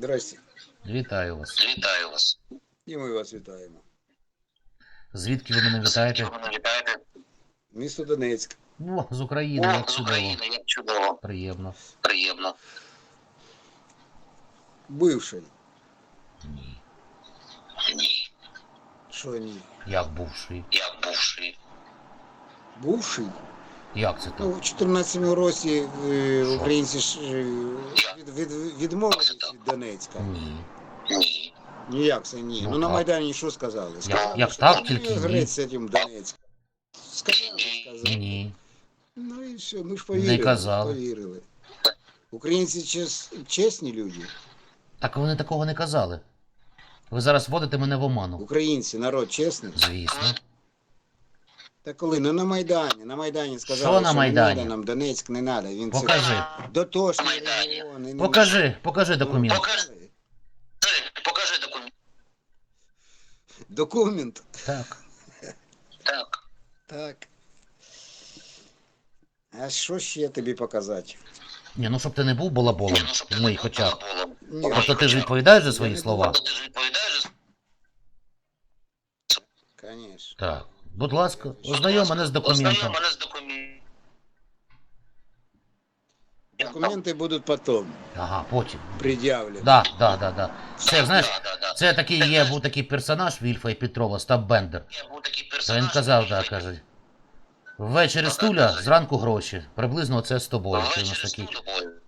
Здрасте. Вітаю вас. Вітаю вас. І ми вас вітаємо. Звідки ви мене вітаєте? Ви мене вітаєте? Місто Донецьк. О, з України, О, як з чудово. України, як чудово. Приємно. Приємно. Бивший. Ні. Ні. Що ні? Як бувший? Я бувший. Бувший? Як це Ну, так? у 14 році е, Що? українці ж е, від, від, відмовились від Донецька. Ні. Ні. Ніяк це ні. Ну, Ну, на так. Майдані що сказали? Сказали, як що так, тільки ні. грець з цим Донецьком. Сказали, сказали. Ні. Ну і все, ми ж повірили. Не казали. Повірили. Українці чес, чесні люди. Так вони такого не казали. Ви зараз вводите мене в оману. Українці, народ чесний. Звісно. Та коли? Ну на Майдані. На Майдані сказали, Що на Майдані? не нам Донецьк, не треба. Він це Покажи. дотошний На Майдані. регіон. і не- Покажи, покажи документ. Покажи. Ти, Покажи документ. Документ. Так. Так. Так. А що ще тобі показати? Ні, ну щоб ти не був балаболом Ну, щоб ти в не моїх був очах. балаболом. Ні, Тобто ти ж відповідаєш за свої не слова? Тобто ти ж відповідаєш? Конечно. Так. Будь ласка, ознайом мене з документом. Мене з документом. Документи будуть потім Ага, потім. пред'явлені. Да, да, да, да. Це, знаєш, Да, да, да. це такий є, був такий персонаж Вільфа і Петрова, Став Бендер. Я був такий То персонаж. він казав, да, каже. Ввечері стуля, зранку гроші. Приблизно це з тобою. Ти у нас такий. з тобою.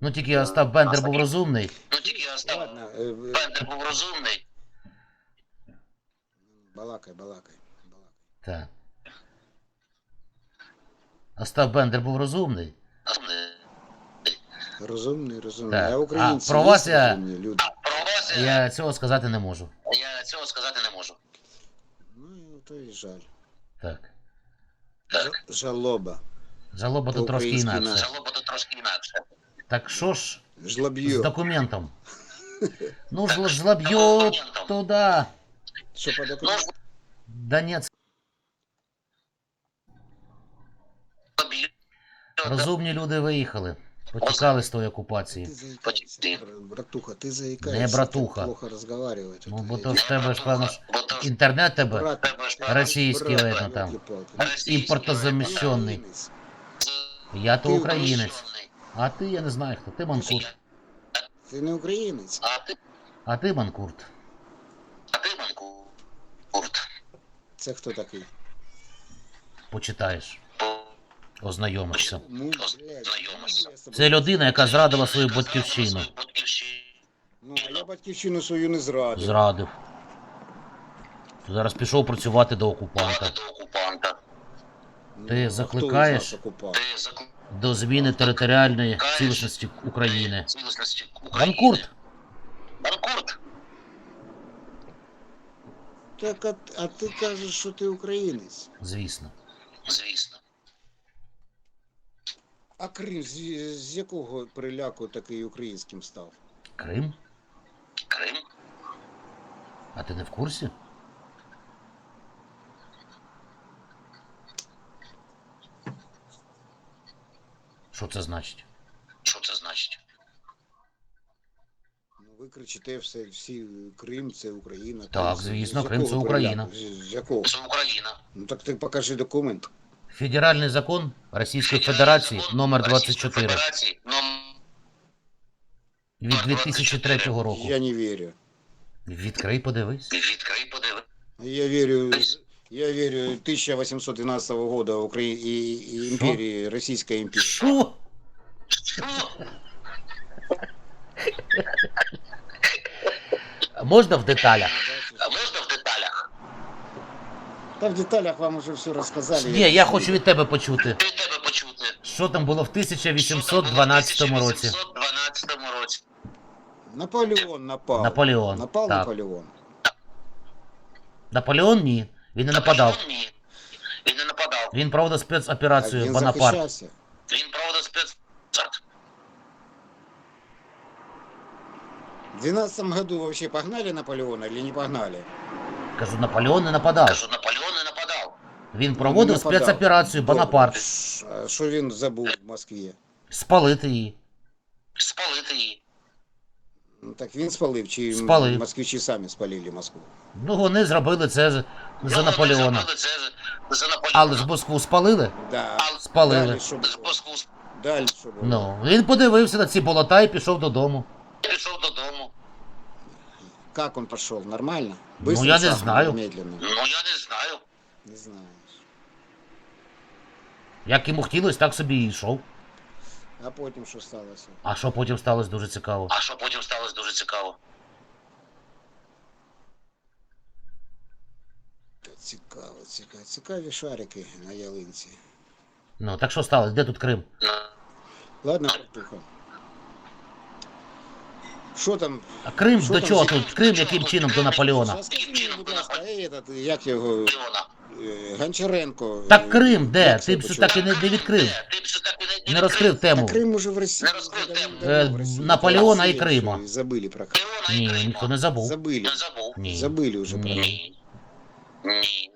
Ну тільки Остап Бендер був розумний. Ну тільки я став. Ладно, е, е, Бендер був розумний. балакай, балакай. Так. Остап Бендер був розумний. Розумний. Розумний. Так. А українці А, про є вас я- розумні люди? Про вас я, Я цього сказати не можу. я цього сказати не можу. Ну, то і жаль. Так. Так. Ж- Жалоба. Жалоба тут трошки По-українськи інакше. Жалоба тут трошки інакше. Так що ж з Жлоб'ю. документом? Ну ж жлоб'ю туди. Що по Ну, документам? Донецьк. Розумні люди виїхали. Потікали з тої окупації. Ти братуха, ти заїкаєшся. Не братуха. Плохо розговаривати. Ну, бо то ж тебе ж певно ж інтернет тебе російський видно там. імпортозаміщений. Я то українець. А ти я не знаю хто. Ти манкурт. Ти не українець. А ти, А ти манкурт. а ти манку. Курт. Це хто такий? Почитаєш, ознайомишся. Ну, Це людина, яка зрадила свою батьківщину. Ну, а я батьківщину свою не зрадив. Зрадив. Зараз пішов працювати до окупанта. Ну, Ти закликаєш? До зміни територіальної цілісності України. Манкурт. Банкурт. Так, а, а ти кажеш, що ти українець. Звісно. Звісно. А Крим з, з якого приляку такий українським став? Крим? Крим. А ти не в курсі? Що це значить? Що це значить? Ну, ви кричите все, всі Крим це Україна. Так, звісно, Крим це Україна. З, з якого? Це Україна. Ну так ти покажи документ. Федеральний закон Російської Федерації номер 24 Федерації номер від 2003 року. Я не вірю. Відкрий, подивись. Відкрий, подиви. Я вірю, я вірю 1812 года Украї... і, і імперії, Російська імперія. Що? Що? Можна в деталях? А можна в деталях? Та в деталях вам уже все розказали. Ні, я хочу від тебе почути. Від тебе почути. Що там було в Що там в 1812 році? 1812 році. Наполеон напав. Наполеон. Напав так. Наполеон. Наполеон ні. Він не нападав. Наполеон Ні. Він не нападав. Він проводив спецоперацію він Бонапарт. захищався. Він проводив спец... В 12 году вообще погнали Наполеона или не погнали? Кажу, Наполеон не нападав. Кажу, Наполеон. Він проводив нападав. спецоперацію Бонапарт. Що він забув в Москві? Спалити її. Спалити її. Ну, Так він спалив, чи Спалив. москвичі самі спалили Москву? Ну, вони зробили це Ну, за за- Наполеона. Але ж Москву спалили? Да. Спалили. Далі що було? Далі що було? Ну, він подивився на ці болота і пішов додому. пішов додому. Как он пошел? Нормально? Ну, я не шагом знаю. или Медленно. Ну, я не знаю. Не знаю. Як йому хотілося, так собі і йшов. А потім що сталося? А що потім сталося дуже цікаво. А що потім сталося дуже цікаво. Цікаво, цікаво. Цікаві шарики на ялинці. Ну, так що сталося? Де тут Крим? Ну, Ладно, Артуха. Що там? А Крим Що до там чого зі- тут? Крим яким чином до Наполеона? Будь ласка, этот, як його, е, Гончаренко. Так е, Крим, де? Ти б почуває? так і не, не відкрив. Ти б так і Не розкрив Та тему. Крим уже в Росії. Не розкрив тему. Е, Наполеона і Крима. Забили про Крим. Ні, ніхто не забув. Забили. Не забув. Ні. Забили вже про Ні. Крим. Ні.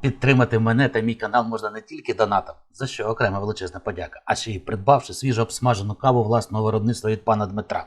Підтримати мене та мій канал можна не тільки донатом, за що окрема величезна подяка, а ще й придбавши свіжо обсмажену каву власного виробництва від пана Дмитра.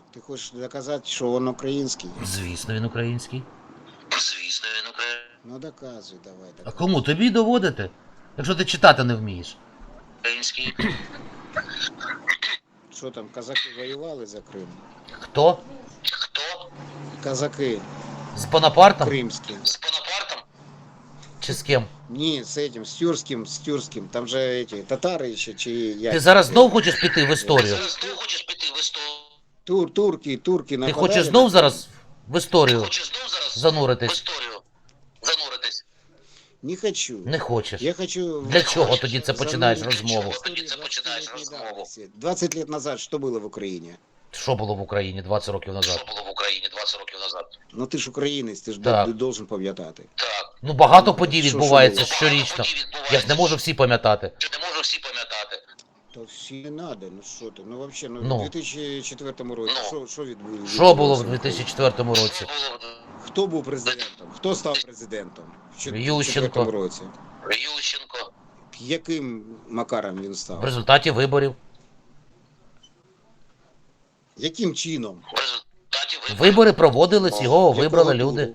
Ти хочеш доказати, що він український? Звісно, він український. Звісно, він український. Ну доказуй, давай. А кому тобі доводити? Якщо ти читати не вмієш. український. Що там, казаки воювали за Крим? Хто? Хто? Казаки З Бонапартом кримські. З Бонапартом? чи з ким? Ні, з этим, з тюркським, з тюркським. Там же эти, татари ще, чи як? Ти зараз знов хочеш піти в історію? Зараз ти хочеш піти в історію? Тур, турки, турки Ти нападали хочеш на знов зараз в історію Хочеш знов зараз в зануритись? історію зануритись? Не хочу. Не хочеш. Я хочу... Для чого тоді це починаєш зануритись розмову? Тоді це починаєш 20 лет розмову. давности. 20 лет назад что было в Україні? Що було в Україні 20 років Що назад? було в Україні 20 років назад? Ну ти ж українець, ти ж Так. ти должен пам'ятати. Так. Ну багато подій Що- відбувається що щорічно. Багато подій відбувається. Я ж не можу всі пам'ятати. Що не можу всі пам'ятати. То всі не надо, ну що ти, ну вообще, ну, Ну. в 2004 році, Ну. що, що відбулося? Що було в 2004 році? Хто був президентом? Хто став президентом? В 2004 Ющенко. році. Ющенко? Яким макаром він В став? результаті виборів. Яким чином? В результаті виборів Вибори проводились, його вибрали люди.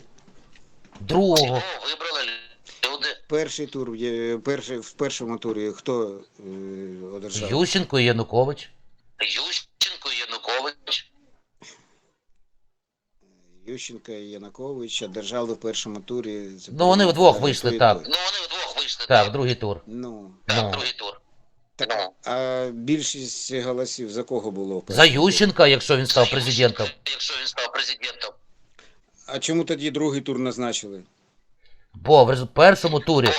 Другого. його вибрали. Перший тур, перший, в першому турі хто е, одержав? Ющенко і Янукович. Ющенко, і Янукович. Ющенко і Янукович одержали в першому турі. Ну, вони вдвох вийшли, так. Ну вони вдвох вийшли. Так, другий тур. Ну, Так, Ну. другий тур. так, Ну. а більшість голосів за кого було? в За? Ющенка, якщо він став президентом. Якщо він став президентом. А чому тоді другий тур назначили? Бо в першому турі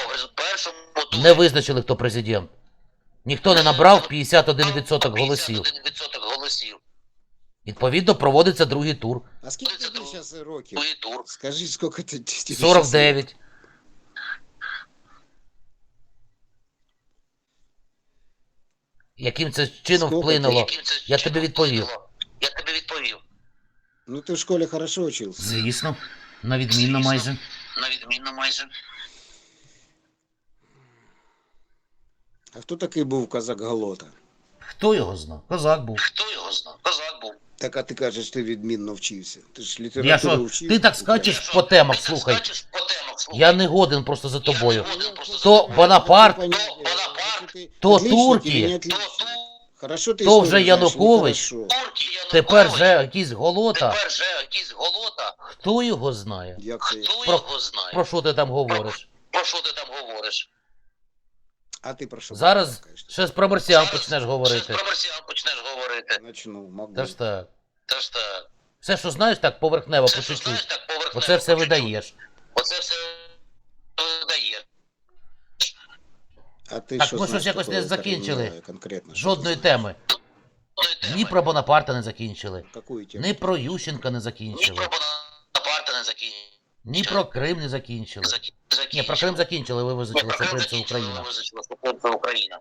не визначили, хто президент. Ніхто не набрав 51% голосів. Відповідно, проводиться другий тур. А скільки тобі зараз років? Другий тур. Скажи, скільки ти тобі 49. Яким це чином вплинуло? Я тобі відповів. Я тобі відповів. Ну ти в школі хорошо вчився. Звісно, на відмінно майже. На відмінно майже. А хто такий був казак Галота? Хто його знав? Козак був. Хто його знав? Козак був. Так а ти кажеш, ти відмінно вчився. Ти ж Я літературу що, вчив. ти так скачеш по темах, Ти слухай. скачеш по темах, слухай. Я не годен просто за тобою. Годен просто за То тобою. Бонапарт, То турки. Хорошо ти То історію вже знаєш, Янукович. нехорошо. турки, Янукович. Тепер же якийсь голота. Тепер же якийсь голота. Хто його знає? Як це? Хто Про- його знає? Про що ти там говориш? Про що ти там говориш? А ти про що? Зараз балакаєш? ще про марсіан Зараз почнеш говорити. Про марсіан почнеш говорити. Начну, могу. Та ж так. Та ж так. Все, що знаєш, так поверхнево по Це що знаєш, чуть-чуть. так поверхнево, Оце все по чуть-чуть. видаєш. Оце все видає. А ти Так, що ми щось знаєш якось не закінчили. конкретно? що Жодної ти знаєш? теми. Ну, і Ні про Бонапарта не закінчили. Какую тему? Ні про Ющенка не Ні закінчили. про Бонапарта не закінчили. Ні про Крим не закінчили. Ні, про Крим закінчили, ви визначили, що Крим це Україна. визначили, що Крим це Україна.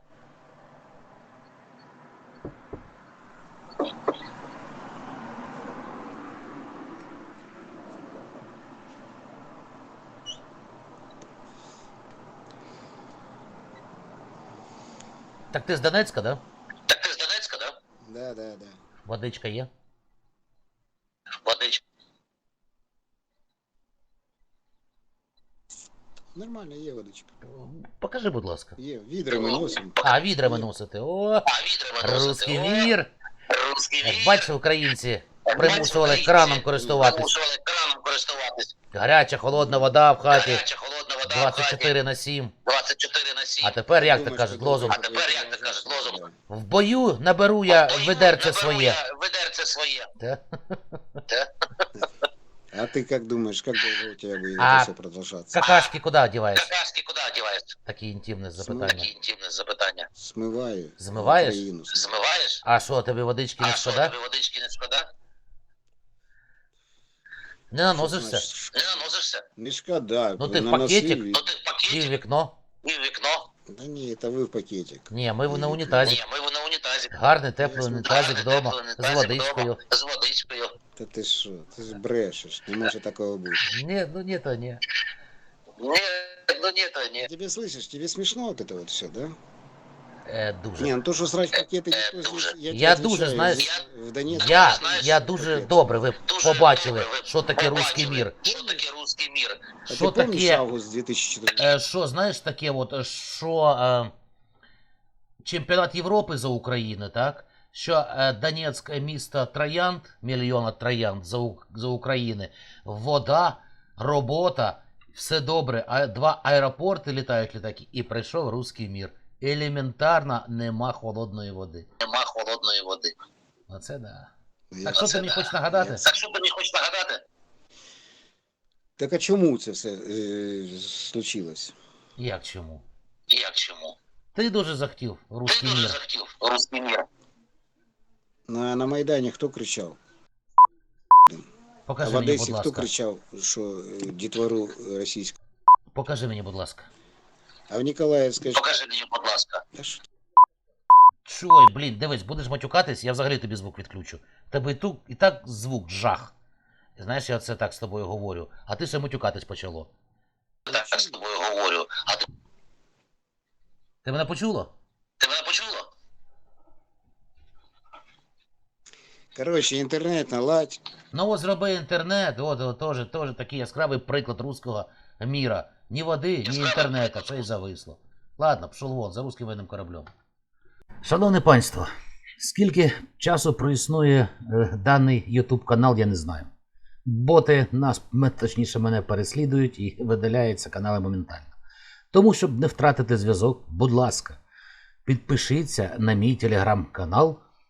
Так ти з Донецька, да? Так ти з Донецька, да? Да, да, да. Водичка є? Водичка. Нормально, є водичка. Покажи, будь ласка. Є, відрами носимо. А, відрами носите. О, відра виносити. русський О. Русський мір. бачите, українці Як примушували бачите, краном українці користуватись. Краном користуватись. Гаряча, холодна вода в хаті. Гаряча, холодна вода в хаті. 24 на 7. 24 на 7. А тепер, як Думаєш, кажуть, лозунг. А тепер, як то кажуть, лозунг? В бою наберу я ведерце своє. Ведерце своє. Та? Та? А ты как думаешь, как долго у тебя будет А это все продолжаться? Какашки куди діваєш? Какашки куди одіваєш? Такі інтимне Такі запитання. інтимне запитання. Смываю. Змиваєш? Украину. Змиваєш? А що, тобі водички не А що, шкода? тобі водички не шкода? Не наносишся? Значит, Не наносишся? Мешка, да. Ну, ты в наносили. пакетик? Ну ти в І в пакеті, вікно? і в вікно. Да не, это вы в пакетик. Ні, ми на Ні, унітазі. ми на унітазі. Гарний теплий унітазик Гарний вдома теплий з унітазик водичкою. вдома, З водичкою. Да ты что? Ты ж брешешь. Не может такого быть. Ні, ну ні, то ні. Ні, ну ні, то ні. Тебе слышишь, тебе смешно вот это вот все, да? Е, дуже. Не, ну то, что срать пакеты, Э, никто дуже. здесь... тебе Я дуже, отвечаю, знаешь, здесь В Донецке... Я, знаєш, я дуже пакет. добре, ви Дуже побачили, добре, ви що таке побачили, русський мір. Що таке русський мір? А Що ты помнишь таке? август 2004? Е, Що, знаєш таке, от, що е, чемпіонат Європи за Україну, так? Що е, Донецьке місто Троянд, мільйона Троянд за, за України, вода, робота, все добре, а два аеропорти літають літаки, і прийшов русський мір. Елементарно нема холодної води. Нема холодної води. Оце да. Я- Так що ти мені хочеш нагадати? Я- Так що тобі хочеш нагадати? Так а чому це все е, случилось? Як чому? Як чому? Ти дуже захотів Ти русський дуже мір. захотів русський мір. На, на Майдані хто кричав? А Покажи в мені, Одесі будь хто ласка. кричав, що е, дітвору російську? Покажи мені, будь ласка. А в Ніколаївській... Покажи мені, будь ласка. Чой, блін, дивись, будеш матюкатись, я взагалі тобі звук відключу. Тебе і, ту, і так звук жах. Знаєш, я це так з тобою говорю, а ти ще матюкатись почало. Так, так з тобою говорю. А ти, Ти мене почула? ти мене почула? Коротше, інтернет наладь. Ну от зроби інтернет, от, от теж, теж такий яскравий приклад руського міра. Ні води, ні інтернету, ще й зависло. Ладно, пішов вон, за русським воєнним кораблем. Шановне панство, скільки часу проіснує е, даний YouTube канал, я не знаю. Боти нас, точніше, мене переслідують і видаляються канали моментально. Тому, щоб не втратити зв'язок, будь ласка, підпишіться на мій телеграм-канал